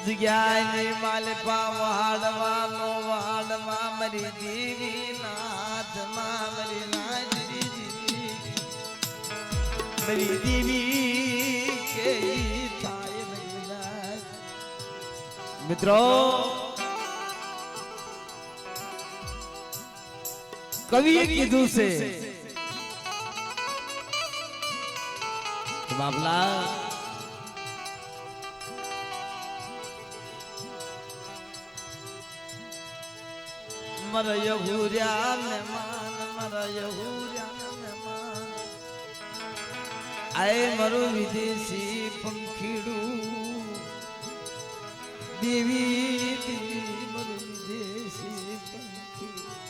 જગ્યાની માલપા વહાડવા નો વહાડવા મરી જીવી નાથમાં મરી નાજરી મરી દીવી કે થાય મિત્રો કવિએ કીધું છે બાબલા મર યહુર્યા મહેમાન મર યહુર્યા મહેમાન આય મારું વિદેશી પંખીડું, દેવી દેવી મારું વિદેશી પંખીડું.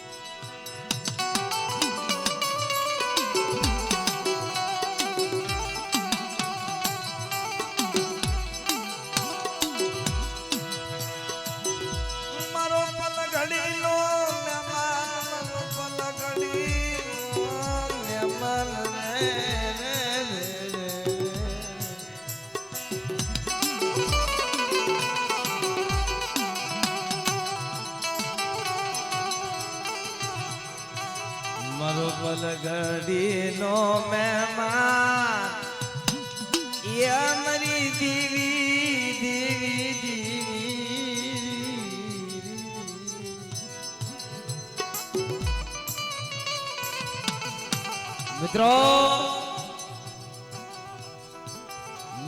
મિત્રો,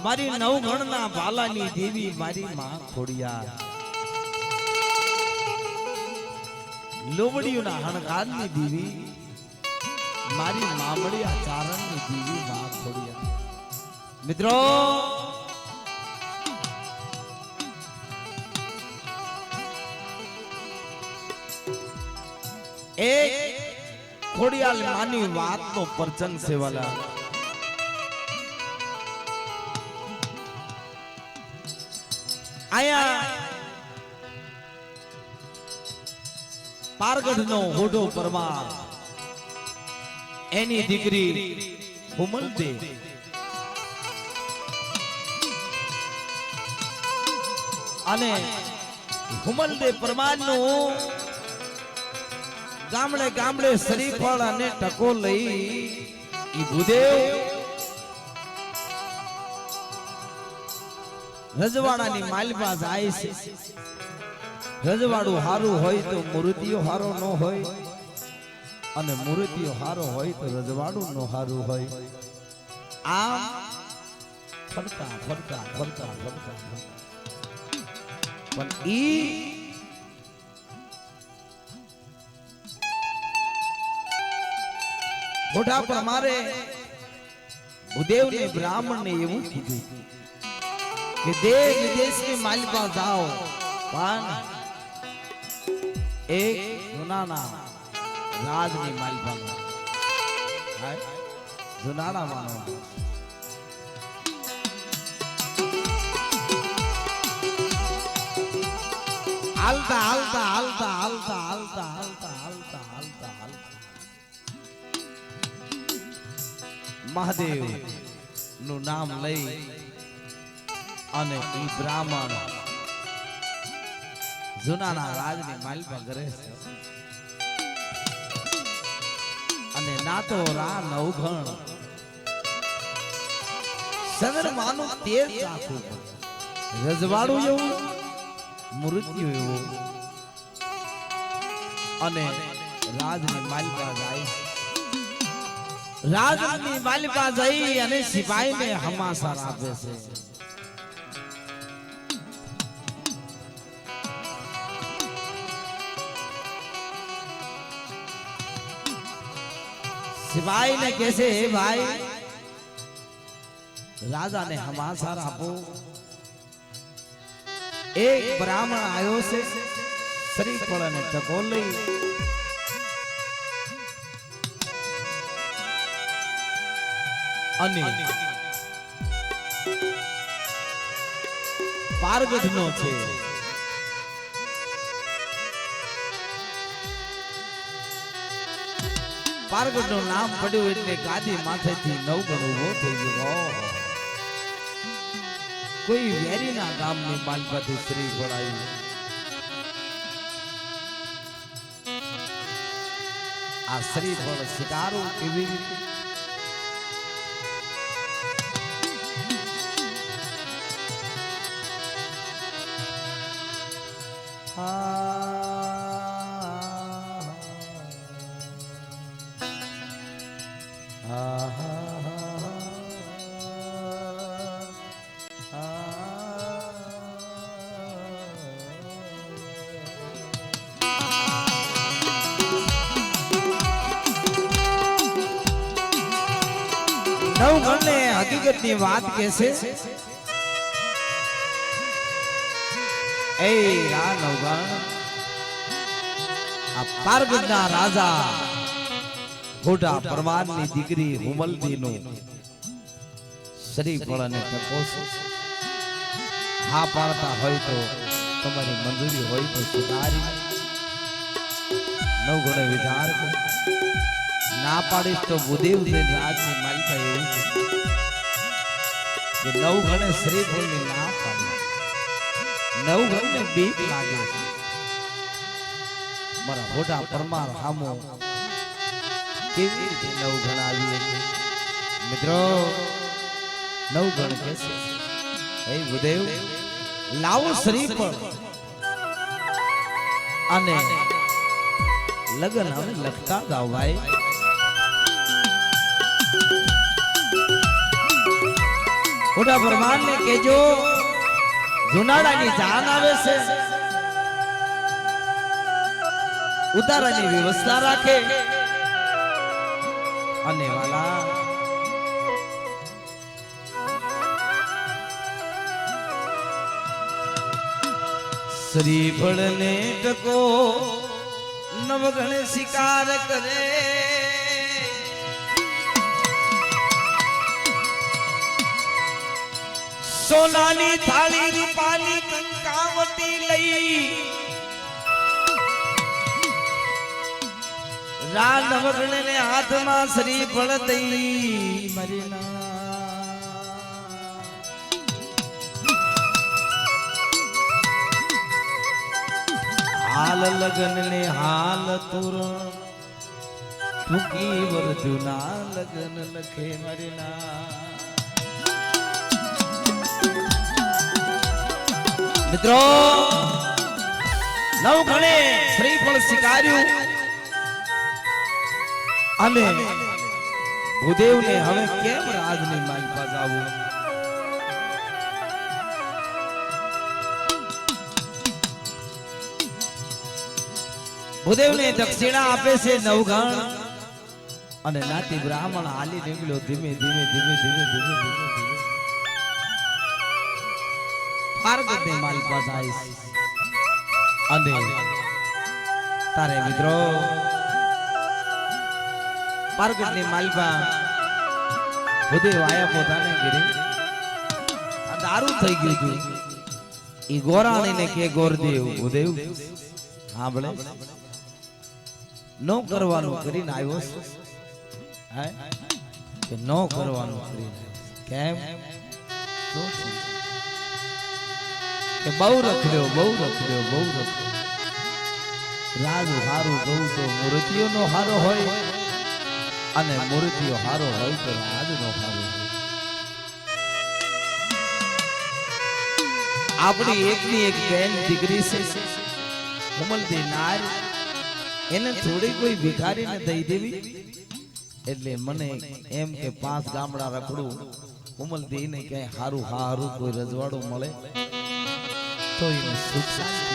મારી નવગણના બાલાની દેવી મારી માં ખોડિયા લોબડીઓના હણકારની દેવી, મારી મામડિયા ચારણની દેવી માં ખોડિયા મિત્રો, એક ખોડિયાલ માની વાતનો પરચન સેવાલા આયા. પારગઢ નો હોઢો પરમાર. એની દીકરી હુમલ દે અને હુમલ દે પરમારનું ગામડે ગામડે શરીફળ અને ટકો લઈ ઈ ભૂદેવ રજવાડાની માલવા જાય છે રજવાડું હારું હોય તો મૂર્તિઓ હારો ન હોય અને મૂર્તિઓ હારો હોય તો રજવાડું નો હારું હોય આ ફરતા ફરતા ફરતા ફરતા. પણ ઈ મોઢા પર મારે ભૂદેવ ને બ્રાહ્મણ ને એવું કીધું. કે દેશ વિદેશની માલિકા જાઓ. પણ એક જુનાના રાજની માલિકા જુનાના માનવા હાલતા હાલતા હાલતા હાલતા હાલતા હાલતા હાલતા મહાદેવનું નામ લઈ અને ઈ બ્રાહ્મણ જુનાના રાજની માલપા કરે અને નાતો રા નવઘણ ચંદ્રમાનું તેજ રાખવું રજવાડું એવું, મૃત્યુ એવું. અને રાજની માલિકા જાય. રાજની માલિકા જઈ અને સિપાહીને હમાસર આપે છે. સિપાહી ને કહેશે હે ભાઈ, રાજાને હમાસર આપો એક બ્રાહ્મણ આવ્યો છે શ્રીફળ અને ટકો લઈ અને પારગઢનો છે. પારગઢનું નામ પડ્યું એટલે ગાદી માથેથી નવ ગણું ઊભો થઈ ગયો. કોઈ વેરીના ગામની બાલપાથી સ્ત્રી ભળાયું આ સ્ત્રી ફળ સ્વીકારું એવી રીતે નવગણને હકીકતની વાત કે છે? રાજા ઘોડા પરમારની દીકરી હુમલદીનું શ્રીફળ અને ટકોસ હા પાડતા હોય તો તમારી મંજૂરી હોય તો સ્વીકારી નવગણે વિચાર કરો. ના પાડીશ તો ભૂદેવ છે રાજની માલિકા એવું છે. કે નવ ગણે શ્રીફળની ના પાડી નવ ગણને બીક લાગે છે. મારા મોટા પરમાર હામો, કેવી રીતે નવ ગણ આવી છે મિત્રો, નવ ગણ કે છે? હે ગુદેવ લાવો શ્રીફળ. અને લગન હવે લખતા જાઓ ભાઈ મોટા ભગવાન ને કેજો જુનાડાની જાન આવે છે. ઉતારાની વ્યવસ્થા રાખે. અને વાલા શ્રીફળ ને ટકો, નવગણ શિકાર કરે. સોનાની થાળી રૂપાની કંકાવટી લઈ. રાનવગણ ને હાથમાં શ્રીફળ દઈ. મરીના હાલ લગન ને હાલ તુરણ ટૂંકી વર્જુના લગન લખે મરીના મિત્રો, નવ ગણે શ્રીફળ સ્વીકાર્યું. અને ભૂદેવને હવે કેમ રાજની માલિકા જાવું ભૂદેવને દક્ષિણા આપે છે નવગણ અને નાતી બ્રાહ્મણ હાલી નીકળ્યો ધીમે ધીમે ધીમે ધીમે ધીમે ધીમે મારી પાસે આવીશ અને તારે મિત્રો પાર્વતીની માલપા ભૂદેવ વાયા પોતાને ઘરે. દારૂ થઈ ગયું હતું. ઈ ગોરાણીને કે, ગોરદેવ ભૂદેવ સાંભળે? નો કરવાનું કરીને આવ્યો. હે? કે નો કરવાનું કરીને કેમ? શું કે બહુ રખડ્યો બહુ રખડ્યો બહુ રખડ્યો. રાજુ હારું કહું તો મૂર્તિઓ નો હારો હોય અને મૂર્તિઓ હારો હોય તો રાજનો હારો આપણી એકની એક બેન દીકરી છે કમલદી નાર. એને થોડી કોઈ ભિખારીને દઈ દેવી? એટલે મને એમ કે પાંચ ગામડા રખડું કમલદી ને ક્યાંય હારું હારું કોઈ રજવાડું મળે? તો એને સુખ શાંતિ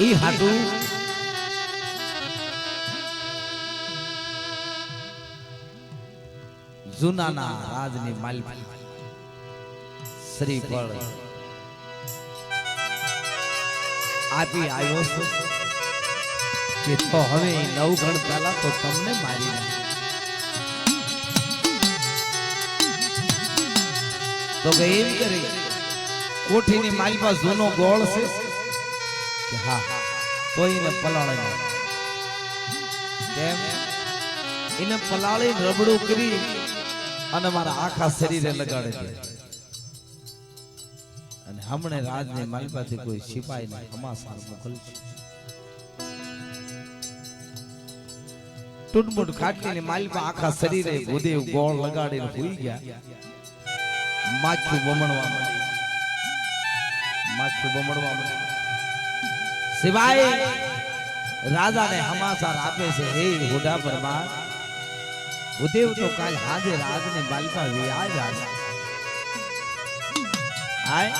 ઈ હાટું જૂનાના રાજની માલકી શ્રીફળ આપી આવ્યો છું. કે તો હવે નવ ગણ પહેલા તો તમને મારી તો કે એમ કરી, કોઠીની માલપા જૂનો ગોળ છે? કે હા એને પલાળે કેમ? એને પલાળી રબડું કરી અને મારા આખા શરીરે લગાડે અને હમણે રાજની માલિપાથી કોઈ સિપાહીને હમાસાર મોકલશે ટૂટમૂટ ખાટલીની માલિપા આખા શરીરે ભૂદેવ ગોળ લગાડીને હુઈ ગયા. માખ્યું બમણવા માંડી માખ્યું બમણવા માંડી સિવાય રાજાને હમાસાર આપે છે. હે હુડા પરમાર, ઉદેવ તો કાલ હાજે રાજની બાલકા વ્યાજ આવે આય.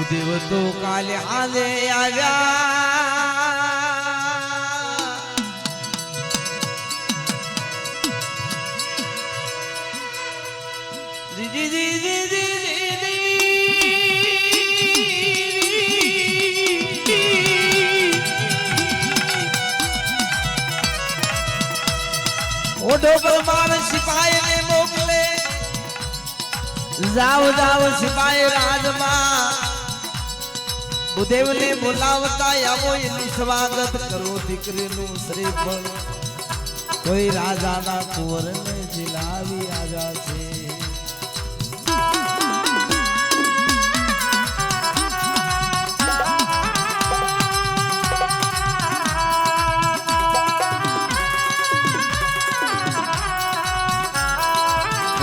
ઉદેવ તો કાલે હાજે આવ્યા. ઓઢો પરમાર સિપાહી ને મોકલે. જાવ જાવ સિપાહી રાજમાં. બુદેવ ને બોલાવતા આવો, એનું સ્વાગત કરો દીકરીનું શ્રીફળ. કોઈ રાજાના કુંવરને જીલાવી આજા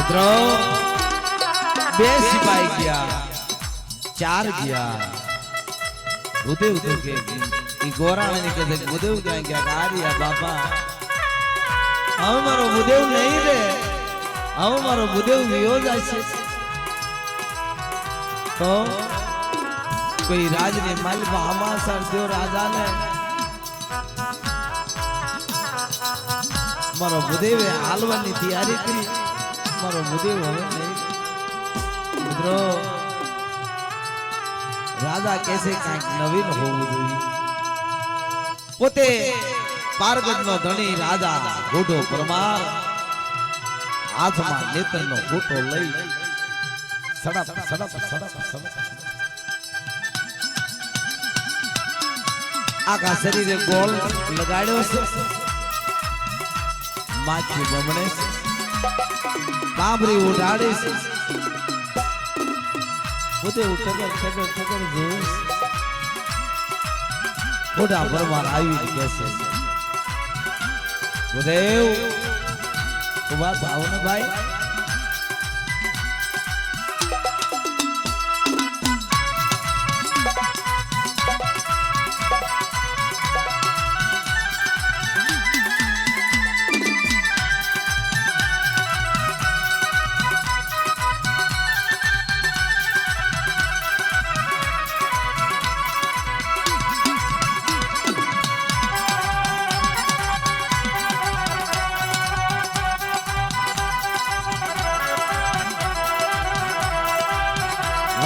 મિત્રો. બે સિપાઈ ગયા. ચાર ગયા. ભૂદેવ તો કે ઈ ગોરાણે ને કહે છે, ભૂદેવ ક્યાં ગયા કારિયા બાપા. હવે મારો ભૂદેવ નહીં રે. હવે મારો ભૂદેવ વિયો જાય છે. તો કોઈ રાજની માલિકા હમાસર દ્યો રાજાને. મારો બુદેવે હાલવાની તૈયારી કરી. મારો ભૂદેવ હવે મિત્રો રાજા કહેશે કાંઈક નવીન હોવું જોઈએ. પોતે પારગતનો ધણી રાજા ગોઢો પરમાર હાથમાં નેત્રનો ગોટો લઈ સડપ સડપ સડપ સડપ. આખા શરીરે ગોળ લગાડ્યો છે. માછી બમણે છે. કાબરી ઉડાડે છે બધે ટગર ટગર જોયું છે. ખોટા પરમાર આવી કે છે ગુરુદેવ. ઊભા થાઓ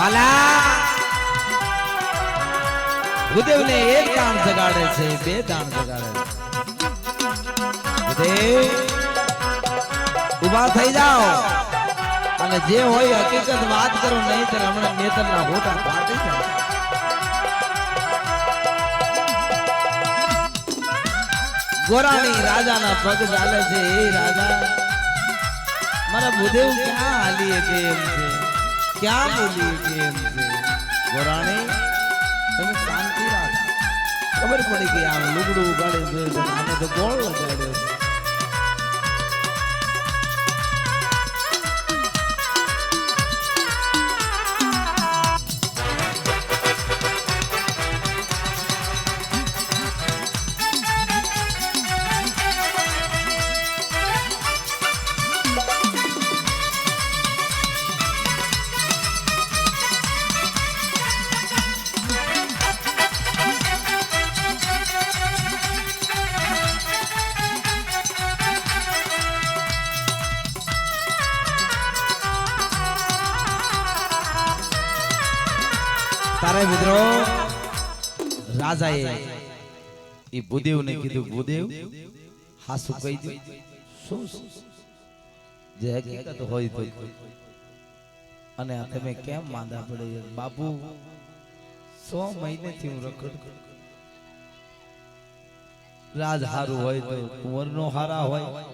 વાલા. ગુરુદેવ ને એક દાન જગાડે છે, બે દાન જગાડે છે. ઊભા થઈ જાઓ. અને જે હોય હકીકત વાત કરો નહીં તો હમણાં નેતરના હોટા ફાટી જાય ગોરાણી રાજાના પગ ચાલે છે, એ રાજા. મને બુધેવ ક્યાં હાલીએ કે એમ છે? ક્યાં બોલીએ કે એમ છે તમે શાંતિ રાખ ખબર પડી કે આ લુગડું ઉગાડે છે આને તો ગોળ લગાડ્યો છે તારે મિત્રો? રાજાએ એ ભૂદેવને કીધું, ભૂદેવ, હાસુ કહી દો શું? જે હકીકત હોય તો અને તમે કેમ માંદા પડે? બાપુ, સો મહિનેથી હું રખડ રાજ હારું હોય તો કુંવર નો હારા હોય.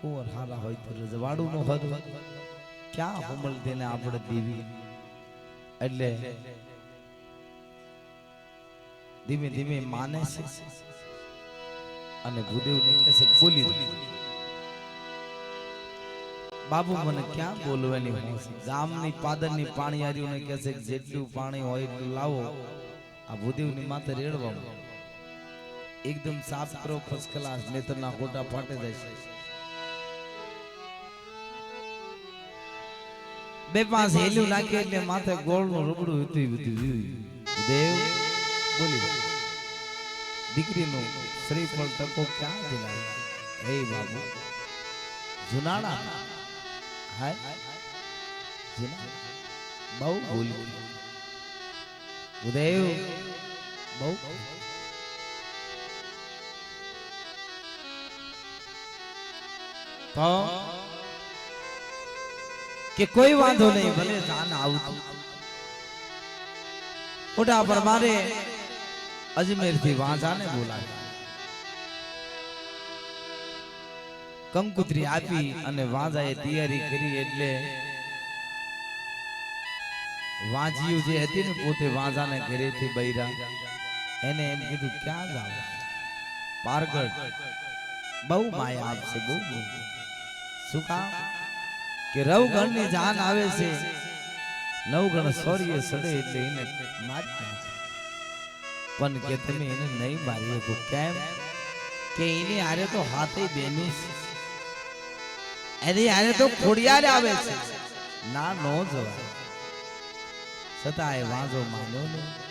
કુંવર હારા હોય તો રજવાડું નો હારું ક્યાં હુમલ તેને આપણે દેવી? એટલે ધીમે ધીમે માને છે અને ભૂદેવને કહે બોલી બાબુ મને ક્યાં બોલવાની હોય ગામની પાદરની પાણીયારીઓને કહે છે, જેટલું પાણી હોય એટલું લાવો. આ ભૂદેવની માથે રેડવા એકદમ સાફ કરો, ફર્સ્ટ ક્લાસ, નેતરના ગોટા ફાટે જાય બે પાંચ હેલું નાખે એટલે માથે ગોળનું રૂબડું હતું બધું. દેવ બોલી દીકરીનું શ્રીફળ ટકો ક્યાં દિલાય હે બાબુ, જુનાણા? હાય જુના બહુ બોલી. ઉદય બહુ. તો કે કોઈ વાંધો નહીં, ભલે જાન આવતું. મોટા પર મારે અજમેરથી વાંઝાને બોલાવે. કંકુત્રી આપી અને વાંઝાએ તૈયારી કરી એટલે વાંઝિયું જે હતી ને પોતે વાંઝાને ઘરેથી બૈરા, એને એમ કીધું, ક્યાં જાવ પારગઢ. બહુ માયા આપશે, બહુ. શું કામ? કે રવગણની જાન આવે છે. નવગણ સૌર્ય સડે એટલે એને મારી. પણ કે તમે એને નહીં મારી શકો. કેમ? કે એની આરે તો હાથે બેનું છે. એની આરે તો ખોડિયાર આવે છે. ના, નો જવાય. છતાં એ વાંધો માન્યો નહીં.